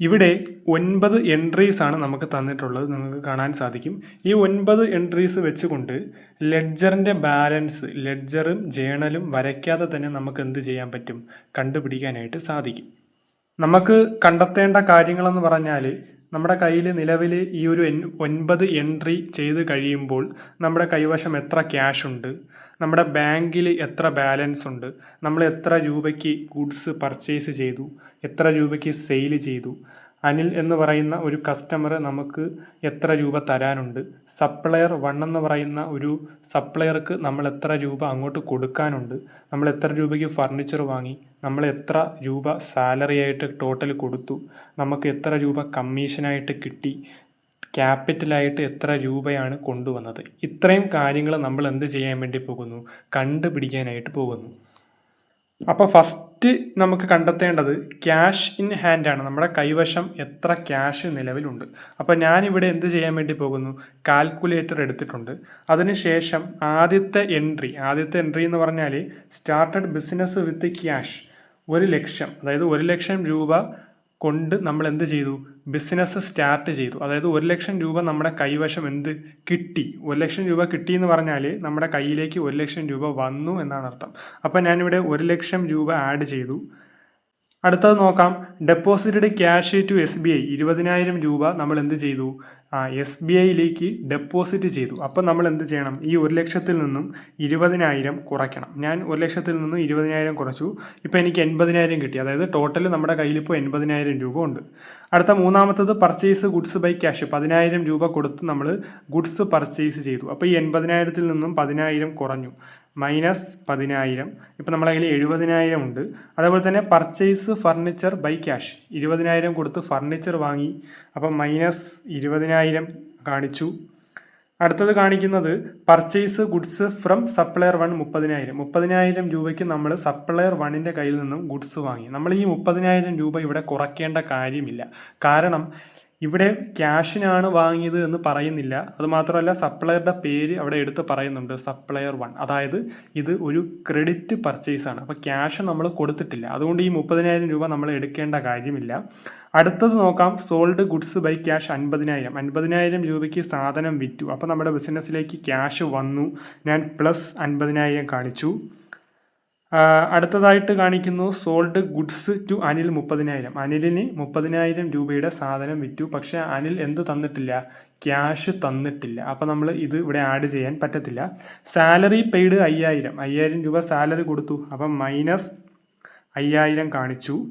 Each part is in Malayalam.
ഇവിടെ ഒൻപത് എൻട്രീസ് ആണ് നമുക്ക് തന്നിട്ടുള്ളത് നിങ്ങൾക്ക് കാണാൻ സാധിക്കും. ഈ ഒൻപത് എൻട്രീസ് വെച്ചുകൊണ്ട് ലെഡ്ജറിന്റെ ബാലൻസ് ലെഡ്ജറും ജേണലും വരയ്ക്കാതെ തന്നെ നമുക്ക് എന്ത് ചെയ്യാൻ പറ്റും? കണ്ടുപിടിക്കാനായിട്ട് സാധിക്കും. നമുക്ക് കണ്ടെത്തേണ്ട കാര്യങ്ങളെന്ന് പറഞ്ഞാൽ നമ്മുടെ കയ്യിൽ നിലവിൽ ഈ ഒരു എൻ ഒൻപത് എൻട്രി ചെയ്ത് കഴിയുമ്പോൾ നമ്മുടെ കൈവശം എത്ര ക്യാഷ് ഉണ്ട് നമ്മുടെ ബാങ്കിൽ എത്ര ബാലൻസ് ഉണ്ട്? നമ്മൾ എത്ര രൂപയ്ക്ക് ഗുഡ്സ് പർച്ചേസ് ചെയ്തു? എത്ര രൂപയ്ക്ക് സെയിൽ ചെയ്തു? അനിൽ എന്ന് പറയുന്ന ഒരു കസ്റ്റമർ നമുക്ക് എത്ര രൂപ തരാനുണ്ട്? സപ്ലയർ വൺ എന്ന് പറയുന്ന ഒരു സപ്ലയർക്ക് നമ്മൾ എത്ര രൂപ അങ്ങോട്ട് കൊടുക്കാനുണ്ട്? നമ്മൾ എത്ര രൂപയ്ക്ക് ഫർണിച്ചർ വാങ്ങി? നമ്മൾ എത്ര രൂപ സാലറി ആയിട്ട് ടോട്ടൽ കൊടുത്തു? നമുക്ക് എത്ര രൂപ കമ്മീഷനായിട്ട് കിട്ടി? ക്യാപിറ്റലായിട്ട് എത്ര രൂപയാണ് കൊണ്ടുവന്നത്? ഇത്രയും കാര്യങ്ങൾ നമ്മൾ എന്ത് ചെയ്യാൻ വേണ്ടി പോകുന്നു? കണ്ടുപിടിക്കാനായിട്ട് പോകുന്നു. അപ്പോൾ ഫസ്റ്റ് നമുക്ക് കണ്ടെത്തേണ്ടത് ക്യാഷ് ഇൻ ഹാൻഡ് ആണ്. നമ്മുടെ കൈവശം എത്ര ക്യാഷ് നിലവിലുണ്ട്? അപ്പോൾ ഞാനിവിടെ എന്ത് ചെയ്യാൻ വേണ്ടി പോകുന്നു? കാൽക്കുലേറ്റർ എടുത്തിട്ടുണ്ട്. അതിനുശേഷം ആദ്യത്തെ എൻട്രി ആദ്യത്തെ എൻട്രി എന്ന് പറഞ്ഞാൽ സ്റ്റാർട്ടഡ് ബിസിനസ് വിത്ത് ക്യാഷ് ഒരു ലക്ഷം അതായത് ഒരു ലക്ഷം രൂപ കൊണ്ട് നമ്മൾ എന്ത് ചെയ്തു? ബിസിനസ് സ്റ്റാർട്ട് ചെയ്തു. അതായത് ഒരു ലക്ഷം രൂപ നമ്മുടെ കൈവശം എന്ത് കിട്ടി? ഒരു ലക്ഷം രൂപ കിട്ടി എന്ന് പറഞ്ഞാൽ നമ്മുടെ കയ്യിലേക്ക് ഒരു ലക്ഷം രൂപ വന്നു എന്നാണ് അർത്ഥം. അപ്പം ഞാനിവിടെ ഒരു ലക്ഷം രൂപ ആഡ് ചെയ്തു. അടുത്തത് നോക്കാം. Deposited cash to S B I ഇരുപതിനായിരം രൂപ നമ്മൾ എന്ത് ചെയ്തു? എസ് ബി ഐയിലേക്ക് ഡെപ്പോസിറ്റ് ചെയ്തു. അപ്പം നമ്മൾ എന്ത് ചെയ്യണം? ഈ ഒരു ലക്ഷത്തിൽ നിന്നും ഇരുപതിനായിരം കുറയ്ക്കണം. ഞാൻ ഒരു ലക്ഷത്തിൽ നിന്നും ഇരുപതിനായിരം കുറച്ചു. ഇപ്പോൾ എനിക്ക് എൺപതിനായിരം കിട്ടി. അതായത് ടോട്ടൽ നമ്മുടെ കയ്യിൽ ഇപ്പോൾ എൺപതിനായിരം രൂപ ഉണ്ട്. അടുത്ത മൂന്നാമത്തത് പർച്ചേസ് ഗുഡ്സ് ബൈ ക്യാഷ് പതിനായിരം രൂപ കൊടുത്ത് നമ്മൾ ഗുഡ്സ് പർച്ചേസ് ചെയ്തു. അപ്പോൾ ഈ എൺപതിനായിരത്തിൽ നിന്നും പതിനായിരം കുറഞ്ഞു. മൈനസ് പതിനായിരം. ഇപ്പം നമ്മളെ കയ്യിൽ എഴുപതിനായിരം ഉണ്ട്. അതേപോലെ തന്നെ പർച്ചേസ് ഫർണിച്ചർ ബൈ ക്യാഷ്. ഇരുപതിനായിരം കൊടുത്ത് ഫർണിച്ചർ വാങ്ങി. അപ്പം മൈനസ് ഇരുപതിനായിരം കാണിച്ചു. അടുത്തത് കാണിക്കുന്നത് purchase goods from supplier one മുപ്പതിനായിരം. മുപ്പതിനായിരം രൂപയ്ക്ക് നമ്മൾ സപ്ലയർ വണ്ണിന്റെ കയ്യിൽ നിന്നും ഗുഡ്സ് വാങ്ങി. നമ്മൾ ഈ മുപ്പതിനായിരം രൂപ ഇവിടെ കുറയ്ക്കേണ്ട കാര്യമില്ല. കാരണം ഇവിടെ ക്യാഷിനാണ് വാങ്ങിയത് എന്ന് പറയുന്നില്ല. അതുമാത്രമല്ല സപ്ലയറുടെ പേര് അവിടെ എടുത്ത് പറയുന്നുണ്ട് സപ്ലയർ വൺ. അതായത് ഇത് ഒരു ക്രെഡിറ്റ് പർച്ചേസ് ആണ് അപ്പോൾ ക്യാഷ് നമ്മൾ കൊടുത്തിട്ടില്ല. അതുകൊണ്ട് ഈ മുപ്പതിനായിരം രൂപ നമ്മൾ എടുക്കേണ്ട കാര്യമില്ല. അടുത്തത് നോക്കാം. സോൾഡ് ഗുഡ്സ് ബൈ ക്യാഷ് അൻപതിനായിരം. അൻപതിനായിരം രൂപയ്ക്ക് സാധനം വിറ്റു. അപ്പോൾ നമ്മുടെ ബിസിനസ്സിലേക്ക് ക്യാഷ് വന്നു. ഞാൻ പ്ലസ് അൻപതിനായിരം കാണിച്ചു. അടുത്തതായിട്ട് കാണിക്കുന്നു സോൾഡ് ഗുഡ്സ് ടു അനിൽ മുപ്പതിനായിരം. അനിലിന് മുപ്പതിനായിരം രൂപയുടെ സാധനം വിറ്റു. പക്ഷേ അനിൽ എന്ത് തന്നിട്ടില്ല? ക്യാഷ് തന്നിട്ടില്ല. അപ്പോൾ നമ്മൾ ഇത് ഇവിടെ ആഡ് ചെയ്യാൻ പറ്റത്തില്ല. സാലറി പെയ്ഡ് അയ്യായിരം. അയ്യായിരം രൂപ സാലറി കൊടുത്തു. അപ്പം മൈനസ് അയ്യായിരം കാണിച്ചു.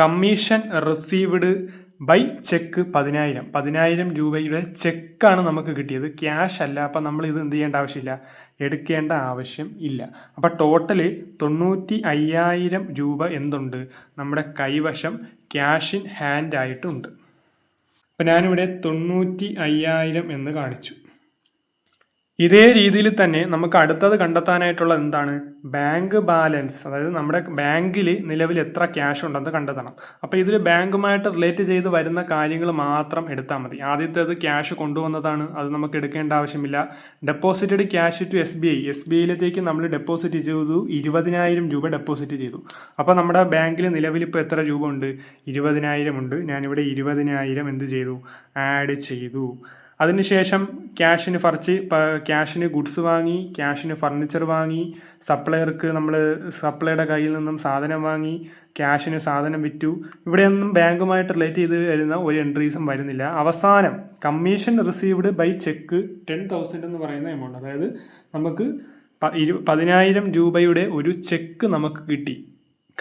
കമ്മീഷൻ റിസീവ്ഡ് ബൈ ചെക്ക് പതിനായിരം. പതിനായിരം രൂപയുടെ ചെക്കാണ് നമുക്ക് കിട്ടിയത്. ക്യാഷ് അല്ല. അപ്പം നമ്മൾ ഇത് എന്ത് ചെയ്യേണ്ട ആവശ്യമില്ല. എടുക്കേണ്ട ആവശ്യം ഇല്ല. അപ്പം ടോട്ടൽ തൊണ്ണൂറ്റി അയ്യായിരം രൂപ എന്തുണ്ട്? നമ്മുടെ കൈവശം ക്യാഷ് ഇൻ ഹാൻഡ് ആയിട്ടുണ്ട്. അപ്പം ഞാനിവിടെ തൊണ്ണൂറ്റി അയ്യായിരം എന്ന് കാണിച്ചു. ഇതേ രീതിയിൽ തന്നെ നമുക്ക് അടുത്തത് കണ്ടെത്താനായിട്ടുള്ളത് എന്താണ്? Bank balance. അതായത് നമ്മുടെ ബാങ്കിൽ നിലവിൽ എത്ര ക്യാഷ് ഉണ്ടെന്ന് കണ്ടെത്തണം. അപ്പോൾ ഇതിൽ ബാങ്കുമായിട്ട് റിലേറ്റ് ചെയ്ത് വരുന്ന കാര്യങ്ങൾ മാത്രം എടുത്താൽ മതി. ആദ്യത്തേത് ക്യാഷ് കൊണ്ടുവന്നതാണ്. അത് നമുക്ക് എടുക്കേണ്ട ആവശ്യമില്ല. Deposited cash to S B I. S B ഐയിലേക്ക് നമ്മൾ ഡെപ്പോസിറ്റ് ചെയ്തു. ഇരുപതിനായിരം രൂപ ഡെപ്പോസിറ്റ് ചെയ്തു. അപ്പോൾ നമ്മുടെ ബാങ്കിൽ നിലവിൽ ഇപ്പോൾ എത്ര രൂപ ഉണ്ട്? ഇരുപതിനായിരം ഉണ്ട്. ഞാനിവിടെ ഇരുപതിനായിരം എന്ത് ചെയ്തു? ആഡ് ചെയ്തു. അതിനുശേഷം ക്യാഷിന് ഫർച്ച് ക്യാഷിന് ഗുഡ്സ് വാങ്ങി ക്യാഷിന് ഫർണിച്ചർ വാങ്ങി സപ്ലയർക്ക് നമ്മൾ സപ്ലൈയുടെ കയ്യിൽ നിന്നും സാധനം വാങ്ങി ക്യാഷിന് സാധനം വിറ്റു. ഇവിടെയൊന്നും ബാങ്കുമായിട്ട് റിലേറ്റ് ചെയ്ത് വരുന്ന ഒരു എൻട്രീസും വരുന്നില്ല. അവസാനം commission received by cheque ten thousand എന്ന് പറയുന്ന എമൗണ്ട്. അതായത് നമുക്ക് ഇരു പതിനായിരം രൂപയുടെ ഒരു ചെക്ക് നമുക്ക് കിട്ടി.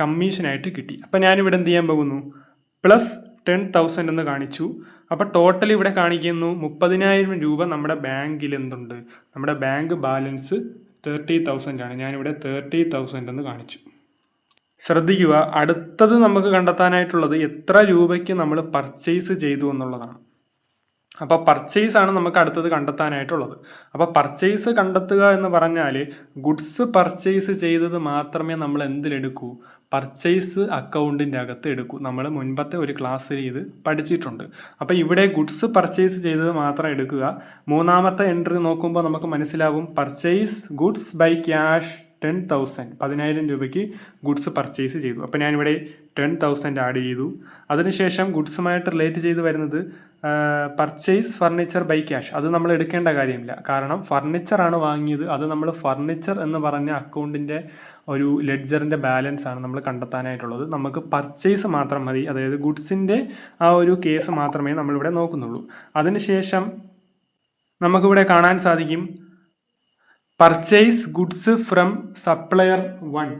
കമ്മീഷനായിട്ട് കിട്ടി. അപ്പം ഞാനിവിടെ എന്ത് ചെയ്യാൻ പോകുന്നു? പ്ലസ് ടെൻ തൗസൻഡ് എന്ന് കാണിച്ചു. അപ്പോൾ ടോട്ടൽ ഇവിടെ കാണിക്കുന്നു മുപ്പതിനായിരം രൂപ നമ്മുടെ ബാങ്കിൽ എന്തുണ്ട്? നമ്മുടെ ബാങ്ക് ബാലൻസ് തേർട്ടി തൗസൻഡ് ആണ്. ഞാനിവിടെ തേർട്ടി തൗസൻഡ് എന്ന് കാണിച്ചു. ശ്രദ്ധിക്കുക അടുത്തത് നമുക്ക് കണ്ടെത്താനായിട്ടുള്ളത് എത്ര രൂപയ്ക്ക് നമ്മൾ പർച്ചേസ് ചെയ്തു എന്നുള്ളതാണ്. അപ്പോൾ പർച്ചേസ് ആണ് നമുക്ക് അടുത്തത് കണ്ടെത്താനായിട്ടുള്ളത്. അപ്പോൾ പർച്ചേസ് കണ്ടെത്തുക എന്ന് പറഞ്ഞാൽ ഗുഡ്സ് പർച്ചേസ് ചെയ്തത് മാത്രമേ നമ്മൾ എന്തിലെടുക്കൂ? പർച്ചേസ് അക്കൗണ്ടിന്റെ അകത്ത് എടുക്കൂ. നമ്മൾ മുൻപത്തെ ഒരു ക്ലാസ്സിൽ ഇത് പഠിച്ചിട്ടുണ്ട്. അപ്പോൾ ഇവിടെ ഗുഡ്സ് പർച്ചേസ് ചെയ്തത് മാത്രം എടുക്കുക. മൂന്നാമത്തെ എൻട്രി നോക്കുമ്പോൾ നമുക്ക് മനസ്സിലാവും purchase goods by cash ten thousand പതിനായിരം രൂപയ്ക്ക് ഗുഡ്സ് പർച്ചേസ് ചെയ്തു. അപ്പോൾ ഞാനിവിടെ ടെൻ തൗസൻഡ് ആഡ് ചെയ്തു. അതിനുശേഷം ഗുഡ്സുമായിട്ട് റിലേറ്റ് ചെയ്ത് വരുന്നത് പർച്ചേസ് ഫർണിച്ചർ ബൈ ക്യാഷ് അത് നമ്മൾ എടുക്കേണ്ട കാര്യമില്ല. കാരണം ഫർണിച്ചറാണ് വാങ്ങിയത്. അത് നമ്മൾ ഫർണിച്ചർ എന്ന് പറഞ്ഞ അക്കൗണ്ടിന്റെ ഒരു ലെഡ്ജറിന്റെ ബാലൻസ് ആണ് നമ്മൾ കണ്ടെത്താനായിട്ടുള്ളത്. നമുക്ക് പർച്ചേസ് മാത്രം മതി. അതായത് ഗുഡ്സിന്റെ ആ ഒരു കേസ് മാത്രമേ നമ്മളിവിടെ നോക്കുന്നുള്ളൂ. അതിനുശേഷം നമുക്കിവിടെ കാണാൻ സാധിക്കും purchase goods from supplier one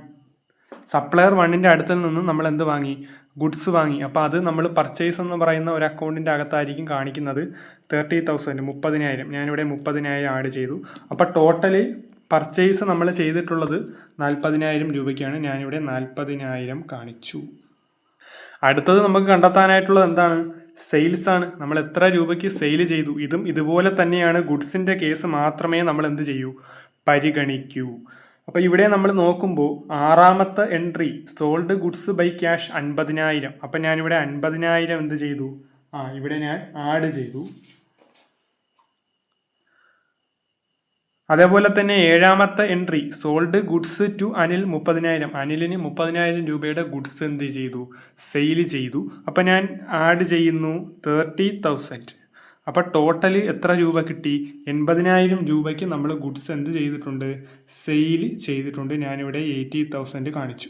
supplier വണ്ണിന്റെ അടുത്തിൽ നിന്ന് നമ്മൾ എന്ത് വാങ്ങി? ഗുഡ്സ് വാങ്ങി. അപ്പോൾ അത് നമ്മൾ പർച്ചേസ് എന്ന് പറയുന്ന ഒരു അക്കൗണ്ടിന്റെ അകത്തായിരിക്കും കാണിക്കുന്നത്. തേർട്ടി തൗസൻഡ് മുപ്പതിനായിരം. ഞാനിവിടെ മുപ്പതിനായിരം ആഡ് ചെയ്തു. അപ്പോൾ ടോട്ടലി പർച്ചേസ് നമ്മൾ ചെയ്തിട്ടുള്ളത് നാൽപ്പതിനായിരം രൂപയ്ക്കാണ്. ഞാനിവിടെ നാൽപ്പതിനായിരം കാണിച്ചു. അടുത്തത് നമുക്ക് കണ്ടെത്താനായിട്ടുള്ളത് എന്താണ്? സെയിൽസ് ആണ്. നമ്മൾ എത്ര രൂപയ്ക്ക് സെയിൽ ചെയ്തു? ഇതും ഇതുപോലെ തന്നെയാണ് ഗുഡ്സിന്റെ കേസ് മാത്രമേ നമ്മൾ എന്ത് ചെയ്യൂ? പരിഗണിക്കൂ. അപ്പോൾ ഇവിടെ നമ്മൾ നോക്കുമ്പോൾ ആറാമത്തെ entry sold goods by cash അൻപതിനായിരം. അപ്പം ഞാനിവിടെ അൻപതിനായിരം എന്ത് ചെയ്തു? ആ ഇവിടെ ഞാൻ ആഡ് ചെയ്തു. അതേപോലെ തന്നെ ഏഴാമത്തെ entry sold goods to Anil മുപ്പതിനായിരം. അനിലിന് മുപ്പതിനായിരം രൂപയുടെ ഗുഡ്സ് എന്ത് ചെയ്തു? സെയിൽ ചെയ്തു. അപ്പം ഞാൻ ആഡ് ചെയ്യുന്നു തേർട്ടി തൗസൻഡ് അപ്പോൾ ടോട്ടൽ എത്ര രൂപ കിട്ടി? എൺപതിനായിരം രൂപയ്ക്ക് നമ്മൾ ഗുഡ്സ് എന്ത് ചെയ്തിട്ടുണ്ട്? സെയിൽ ചെയ്തിട്ടുണ്ട്. ഞാനിവിടെ എയ്റ്റി തൗസൻഡ് കാണിച്ചു.